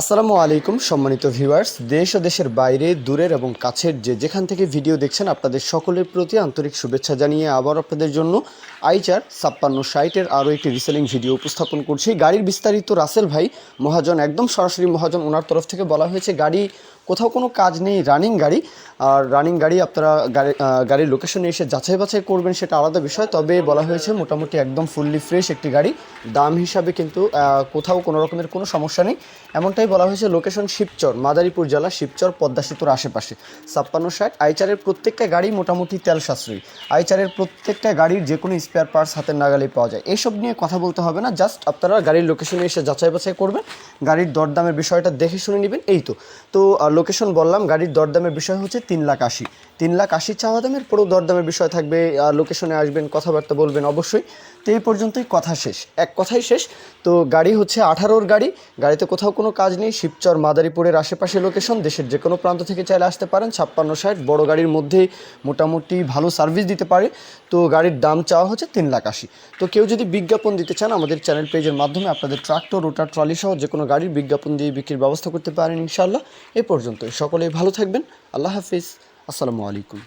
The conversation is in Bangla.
আসসালামু আলাইকুম, সম্মানিত ভিউয়ার্স। দেশ ও দেশের বাইরে, দূরের এবং কাছের যে যেখান থেকে ভিডিও দেখছেন, আপনাদের সকলের প্রতি আন্তরিক শুভেচ্ছা জানিয়ে আবার আপনাদের জন্য আইচার ছাপ্পান্ন সাইটের আরও একটি রিসেলিং ভিডিও উপস্থাপন করছি। গাড়ির বিস্তারিত রাসেল ভাই মহাজন, একদম সরাসরি মহাজন, ওনার তরফ থেকে বলা হয়েছে, গাড়ি কোথাও কোনো কাজ নেই রানিং গাড়ি। আর রানিং গাড়ি আপনারা গাড়ি গাড়ির লোকেশনে এসে যাচাই বাছাই করবেন, সেটা আলাদা বিষয়। তবে বলা হয়েছে মোটামুটি একদম ফুললি ফ্রেশ একটি গাড়ি। দাম হিসাবে কিন্তু কোথাও কোনো রকমের কোনো সমস্যা নেই। এমনটাই বলা হয়েছে লোকেশন শিবচর, মাদারীপুর জেলা শিবচর, পদ্মা সেতুর আশেপাশে। ছাপ্পান্ন ষাট। আইচারের প্রত্যেকটা গাড়ি মোটামুটি তেল সাশ্রয়ী। আইচারের প্রত্যেকটা গাড়ির যে কোনো স্পেয়ার পার্টস হাতের নাগালে পাওয়া যায়। এইসব নিয়ে কথা বলতে হবে না জাস্ট আপনারা গাড়ির লোকেশনে এসে যাচাই বাছাই করবেন। গাড়ির দরদামের বিষয়টা দেখে শুনে নেবেন, এই তো। তো লোকেশন বললাম, গাড়ির দরদামের বিষয় হচ্ছে তিন লাখ আশি। তিন লাখ আশি চাওয়া দামের পুরো দরদামের বিষয় থাকবে লোকেশনে আসবেন, কথাবার্তা বলবেন অবশ্যই। তো এই পর্যন্তই কথা শেষ। এক কথাই শেষ, তো গাড়ি হচ্ছে আঠারোর গাড়ি। গাড়িতে কোথাও কোনো কাজ নেই, শিবচর, মাদারীপুরের আশেপাশে লোকেশন দেশের যে কোনো প্রান্ত থেকে চাইলে আসতে পারেন, ছাপ্পান্ন ষাট, বড় গাড়ির মধ্যেই মোটামুটি ভালো সার্ভিস দিতে পারে। তো গাড়ির দাম চাওয়া হচ্ছে তিন লাখ আশি। তো কেউ যদি বিজ্ঞাপন দিতে চান, আমাদের চ্যানেল পেজের মাধ্যমে আপনাদের ট্রাক্টর রোটার ট্রলি সহ যে কোনো গাড়ির বিজ্ঞাপন দিয়ে বিক্রির ব্যবস্থা করতে পারেন ইনশাল্লাহ এ পর্যন্ত সকলেই ভালো থাকবেন। আল্লাহ হাফিজ। আসসালামু আলাইকুম।